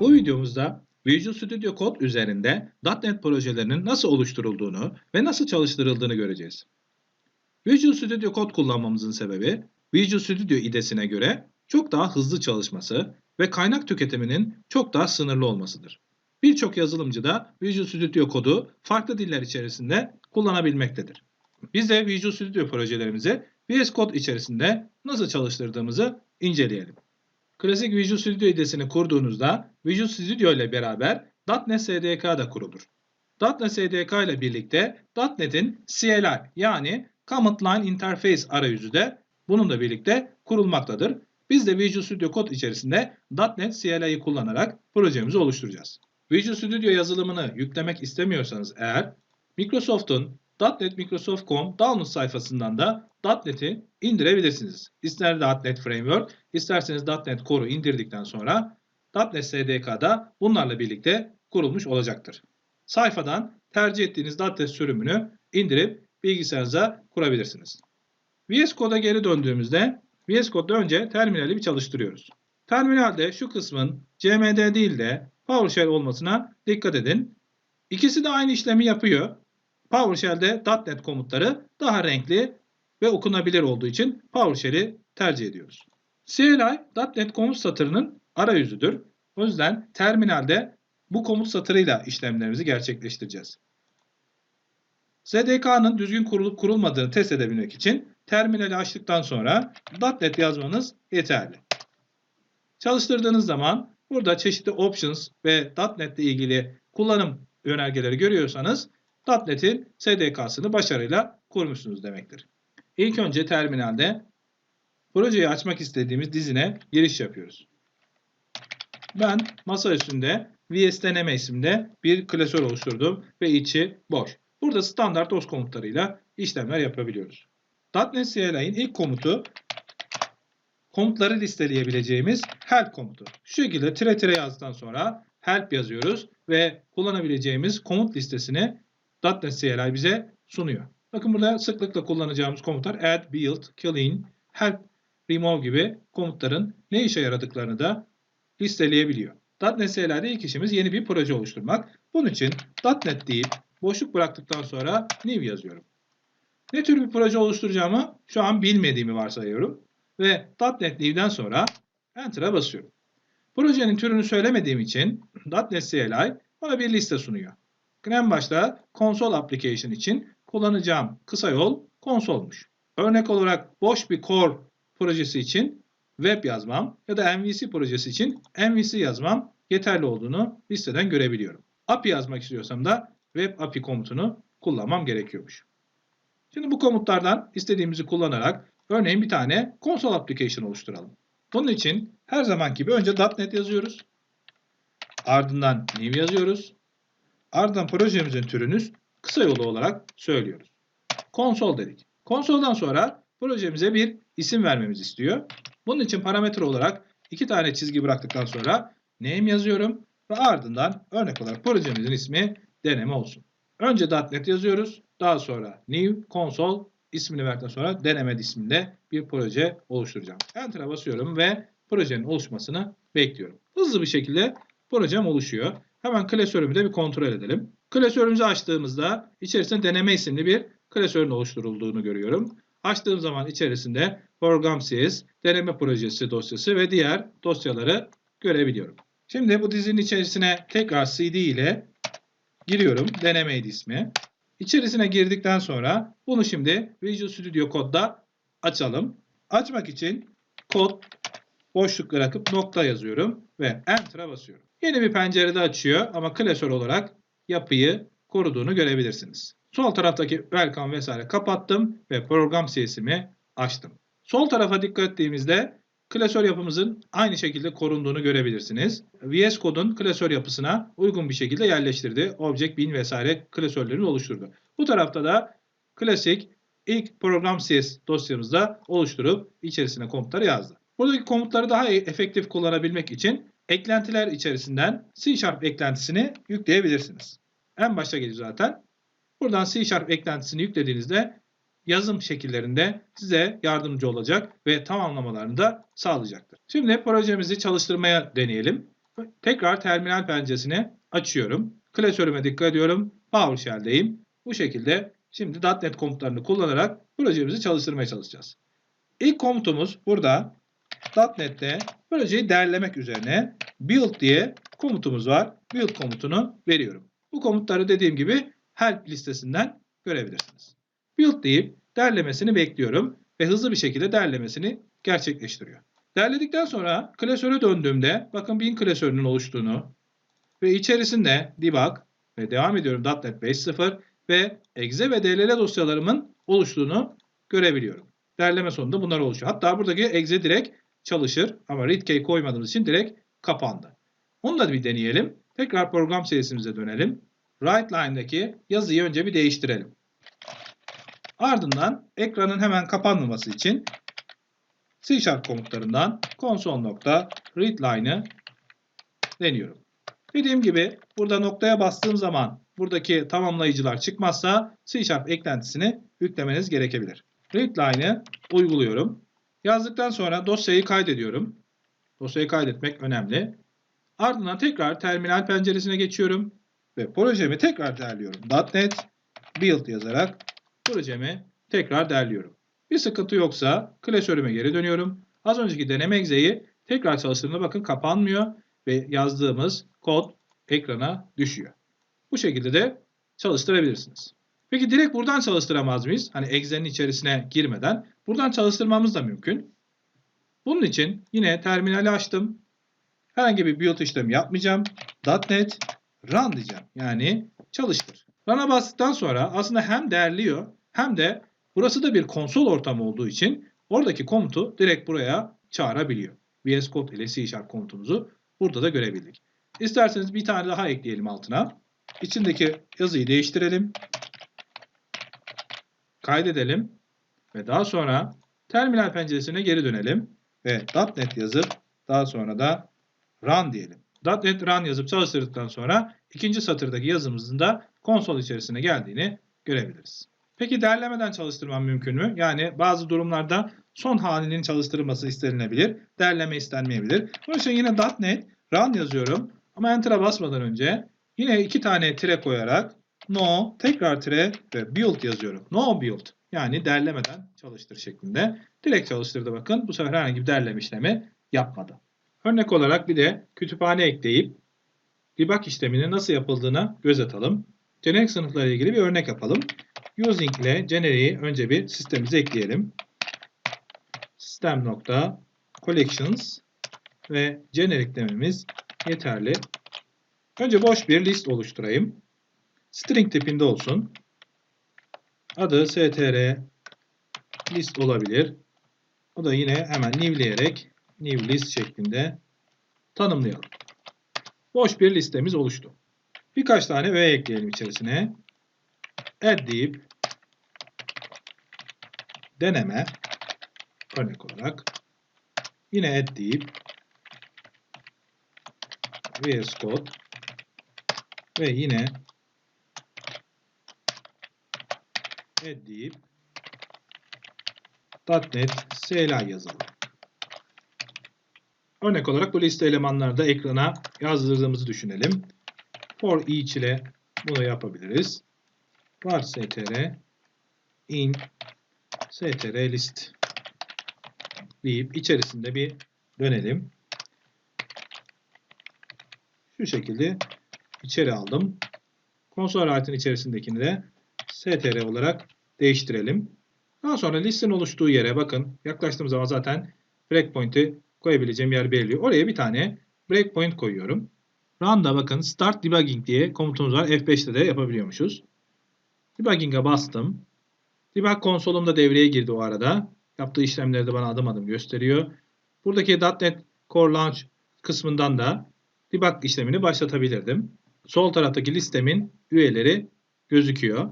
Bu videomuzda Visual Studio Code üzerinde .NET projelerinin nasıl oluşturulduğunu ve nasıl çalıştırıldığını göreceğiz. Visual Studio Code kullanmamızın sebebi Visual Studio idesine göre çok daha hızlı çalışması ve kaynak tüketiminin çok daha sınırlı olmasıdır. Birçok yazılımcı da Visual Studio Code'u farklı diller içerisinde kullanabilmektedir. Biz de Visual Studio projelerimizi VS Code içerisinde nasıl çalıştırdığımızı inceleyelim. Klasik Visual Studio idesini kurduğunuzda Visual Studio ile beraber .NET SDK da kurulur. .NET SDK ile birlikte .NET'in CLI yani Command Line Interface arayüzü de bununla birlikte kurulmaktadır. Biz de Visual Studio Code içerisinde .NET CLI'yi kullanarak projemizi oluşturacağız. Visual Studio yazılımını yüklemek istemiyorsanız eğer Microsoft'un .NET Microsoft.com download sayfasından da .NET'i indirebilirsiniz. İster .NET Framework, isterseniz .NET Core'u indirdikten sonra .NET SDK'da bunlarla birlikte kurulmuş olacaktır. Sayfadan tercih ettiğiniz .NET sürümünü indirip bilgisayarınıza kurabilirsiniz. VS Code'a geri döndüğümüzde VS Code'da önce terminali bir çalıştırıyoruz. Terminalde şu kısmın CMD değil de PowerShell olmasına dikkat edin. İkisi de aynı işlemi yapıyor. PowerShell'de .NET komutları daha renkli ve okunabilir olduğu için PowerShell'i tercih ediyoruz. CLI .NET komut satırının arayüzüdür. O yüzden terminalde bu komut satırıyla işlemlerimizi gerçekleştireceğiz. SDK'nın düzgün kurulup kurulmadığını test edebilmek için terminali açtıktan sonra .NET yazmanız yeterli. Çalıştırdığınız zaman burada çeşitli options ve .NET ile ilgili kullanım yönergeleri görüyorsanız .NET'in SDK'sını başarıyla kurmuşsunuz demektir. İlk önce terminalde projeyi açmak istediğimiz dizine giriş yapıyoruz. Ben masa üstünde VS deneme isimde bir klasör oluşturdum ve içi boş. Burada standart DOS komutlarıyla işlemler yapabiliyoruz. .NET CLI'nin ilk komutu komutları listeleyebileceğimiz help komutu. Şu şekilde tire tire yazdıktan sonra help yazıyoruz ve kullanabileceğimiz komut listesini .NET CLI bize sunuyor. Bakın burada sıklıkla kullanacağımız komutlar add, build, clean, help, remove gibi komutların ne işe yaradıklarını da listeleyebiliyor. .NET CLI'de ilk işimiz yeni bir proje oluşturmak. Bunun için .NET deyip boşluk bıraktıktan sonra new yazıyorum. Ne tür bir proje oluşturacağımı şu an bilmediğimi varsayıyorum. Ve .NET new'den sonra enter'a basıyorum. Projenin türünü söylemediğim için .NET CLI bana bir liste sunuyor. En başta console application için kullanacağım kısa yol konsolmuş. Örnek olarak boş bir core projesi için web yazmam ya da MVC projesi için MVC yazmam yeterli olduğunu listeden görebiliyorum. API yazmak istiyorsam da web API komutunu kullanmam gerekiyormuş. Şimdi bu komutlardan istediğimizi kullanarak örneğin bir tane console application oluşturalım. Bunun için her zaman gibi önce .NET yazıyoruz. Ardından new yazıyoruz. Ardından projemizin türünü kısa yolu olarak söylüyoruz. Konsol dedik. Konsoldan sonra projemize bir isim vermemizi istiyor. Bunun için parametre olarak iki tane çizgi bıraktıktan sonra name yazıyorum ve ardından örnek olarak projemizin ismi deneme olsun. Önce .NET yazıyoruz. Daha sonra new console ismini verdikten sonra deneme isminde bir proje oluşturacağım. Enter'a basıyorum ve projenin oluşmasını bekliyorum. Hızlı bir şekilde projem oluşuyor. Hemen klasörümü de bir kontrol edelim. Klasörümüzü açtığımızda içerisinde deneme isimli bir klasörün oluşturulduğunu görüyorum. Açtığım zaman içerisinde program.cs, deneme projesi dosyası ve diğer dosyaları görebiliyorum. Şimdi bu dizinin içerisine tekrar cd ile giriyorum. Denemeydi ismi. İçerisine girdikten sonra bunu şimdi Visual Studio Code'da açalım. Açmak için kod boşluk bırakıp nokta yazıyorum ve Enter'a basıyorum. Yeni bir pencerede açıyor ama klasör olarak yapıyı koruduğunu görebilirsiniz. Sol taraftaki welcome vesaire kapattım ve program CS'imi açtım. Sol tarafa dikkat ettiğimizde klasör yapımızın aynı şekilde korunduğunu görebilirsiniz. VS Code'un klasör yapısına uygun bir şekilde yerleştirdi. Object, bin vesaire klasörlerini oluşturdu. Bu tarafta da klasik ilk program CS dosyamızda oluşturup içerisine komutları yazdı. Buradaki komutları daha efektif kullanabilmek için eklentiler içerisinden C Sharp eklentisini yükleyebilirsiniz. En başta geliyor zaten. Buradan C Sharp eklentisini yüklediğinizde yazım şekillerinde size yardımcı olacak ve tamamlamalarını da sağlayacaktır. Şimdi projemizi çalıştırmaya deneyelim. Tekrar terminal penceresini açıyorum. Klasörüme dikkat ediyorum. PowerShell'deyim. Bu şekilde şimdi .NET komutlarını kullanarak projemizi çalıştırmaya çalışacağız. İlk komutumuz burada .NET'te projeyi derlemek üzerine build diye komutumuz var. Build komutunu veriyorum. Bu komutları dediğim gibi help listesinden görebilirsiniz. Build deyip derlemesini bekliyorum ve hızlı bir şekilde derlemesini gerçekleştiriyor. Derledikten sonra klasöre döndüğümde bakın bin klasörünün oluştuğunu ve içerisinde debug ve devam ediyorum .NET 5.0 ve exe ve dll dosyalarımın oluştuğunu görebiliyorum. Derleme sonunda bunlar oluşuyor. Hatta buradaki exe direkt çalışır ama readkey koymadığımız için direkt kapandı. Onu da bir deneyelim. Tekrar program serisimize dönelim. WriteLine'daki yazıyı önce bir değiştirelim. Ardından ekranın hemen kapanmaması için C Sharp komutlarından console.readline'ı deniyorum. Dediğim gibi burada noktaya bastığım zaman buradaki tamamlayıcılar çıkmazsa C Sharp eklentisini yüklemeniz gerekebilir. Readline'ı uyguluyorum. Yazdıktan sonra dosyayı kaydediyorum. Dosyayı kaydetmek önemli. Ardından tekrar terminal penceresine geçiyorum ve projemi tekrar derliyorum. .NET build yazarak projemi tekrar derliyorum. Bir sıkıntı yoksa klasörüme geri dönüyorum. Az önceki deneme egzeyi tekrar çalıştırdığımda bakın kapanmıyor ve yazdığımız kod ekrana düşüyor. Bu şekilde de çalıştırabilirsiniz. Peki direkt buradan çalıştıramaz mıyız? Hani egzenin içerisine girmeden. Buradan çalıştırmamız da mümkün. Bunun için yine terminali açtım. Herhangi bir build işlemi yapmayacağım. .NET run diyeceğim. Yani çalıştır. Run'a bastıktan sonra aslında hem derliyor hem de burası da bir konsol ortamı olduğu için oradaki komutu direkt buraya çağırabiliyor. VS Code ile C Sharp komutumuzu burada da görebildik. İsterseniz bir tane daha ekleyelim altına. İçindeki yazıyı değiştirelim. Kaydedelim. Ve daha sonra terminal penceresine geri dönelim. Ve .NET yazıp daha sonra da run diyelim. .NET run yazıp çalıştırdıktan sonra ikinci satırdaki yazımızın da konsol içerisine geldiğini görebiliriz. Peki derlemeden çalıştırmam mümkün mü? Yani bazı durumlarda son halinin çalıştırılması istenilebilir. Derleme istenmeyebilir. Bunun için yine .NET run yazıyorum. Ama enter'a basmadan önce yine iki tane tire koyarak no tekrar tire ve build yazıyorum. No build yani derlemeden çalıştır şeklinde. Direkt çalıştırdı bakın. Bu sefer herhangi bir derleme işlemi yapmadı. Örnek olarak bir de kütüphane ekleyip debug işleminin nasıl yapıldığına göz atalım. Generic sınıflarla ilgili bir örnek yapalım. Using ile generiği önce bir sistemimize ekleyelim. System nokta collections ve generic dememiz yeterli. Önce boş bir list oluşturayım. String tipinde olsun. Adı str list olabilir. O da yine hemen newleyerek new list şeklinde tanımlayalım. Boş bir listemiz oluştu. Birkaç tane öğe ekleyelim içerisine. Add deyip deneme örnek olarak yine add deyip VS Code ve yine add deyip .NET CLA yazalım. Örnek olarak bu liste elemanları da ekrana yazdırdığımızı düşünelim. For each ile bunu yapabiliriz. Var str in str list deyip içerisinde bir dönelim. Şu şekilde içeri aldım. Konsol aletinin içerisindekini de str olarak değiştirelim. Daha sonra listenin oluştuğu yere bakın yaklaştığım zaman zaten breakpoint'i koyabileceğim yer belirliyor. Oraya bir tane breakpoint koyuyorum. Run'da bakın start debugging diye komutumuz var. F5'te de yapabiliyormuşuz. Debugging'e bastım. Debug konsolum da devreye girdi o arada. Yaptığı işlemleri de bana adım adım gösteriyor. Buradaki .NET Core Launch kısmından da debug işlemini başlatabilirdim. Sol taraftaki listemin üyeleri gözüküyor.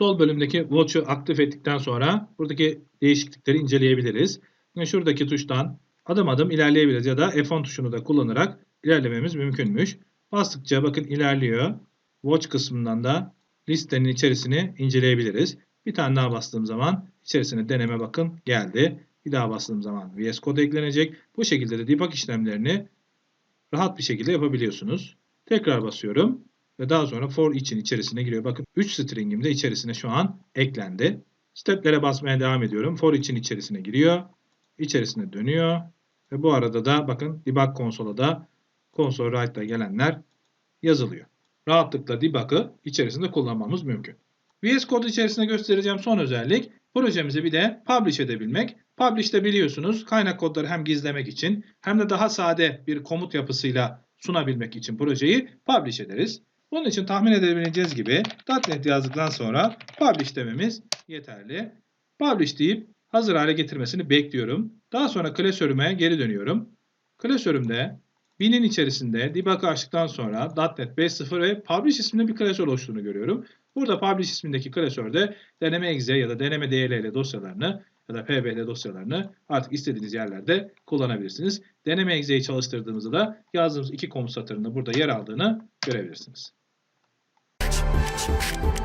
Sol bölümdeki watch'u aktif ettikten sonra buradaki değişiklikleri inceleyebiliriz. Yine şuradaki tuştan adım adım ilerleyebiliriz ya da F10 tuşunu da kullanarak ilerlememiz mümkünmüş. Bastıkça bakın ilerliyor. Watch kısmından da listenin içerisini inceleyebiliriz. Bir tane daha bastığım zaman içerisine deneme bakın geldi. Bir daha bastığım zaman VS Code eklenecek. Bu şekilde de debug işlemlerini rahat bir şekilde yapabiliyorsunuz. Tekrar basıyorum ve daha sonra for için içerisine giriyor. Bakın 3 stringim de içerisine şu an eklendi. Steplere basmaya devam ediyorum. For için içerisine giriyor. İçerisine dönüyor. Ve bu arada da bakın debug konsola da console write'da gelenler yazılıyor. Rahatlıkla debug'ı içerisinde kullanmamız mümkün. VS Code içerisinde göstereceğim son özellik projemizi bir de publish edebilmek. Publish'te biliyorsunuz kaynak kodları hem gizlemek için hem de daha sade bir komut yapısıyla sunabilmek için projeyi publish ederiz. Bunun için tahmin edebileceğiz gibi .NET yazdıktan sonra publish dememiz yeterli. Publish deyip hazır hale getirmesini bekliyorum. Daha sonra klasörüme geri dönüyorum. Klasörümde binin içerisinde debug açtıktan sonra .NET 5.0 ve publish isminde bir klasör oluştuğunu görüyorum. Burada publish ismindeki klasörde deneme exe ya da deneme DLL dosyalarını ya da PBL dosyalarını artık istediğiniz yerlerde kullanabilirsiniz. Deneme exe'yi çalıştırdığımızda da yazdığımız iki komut satırında burada yer aldığını görebilirsiniz. Thank you.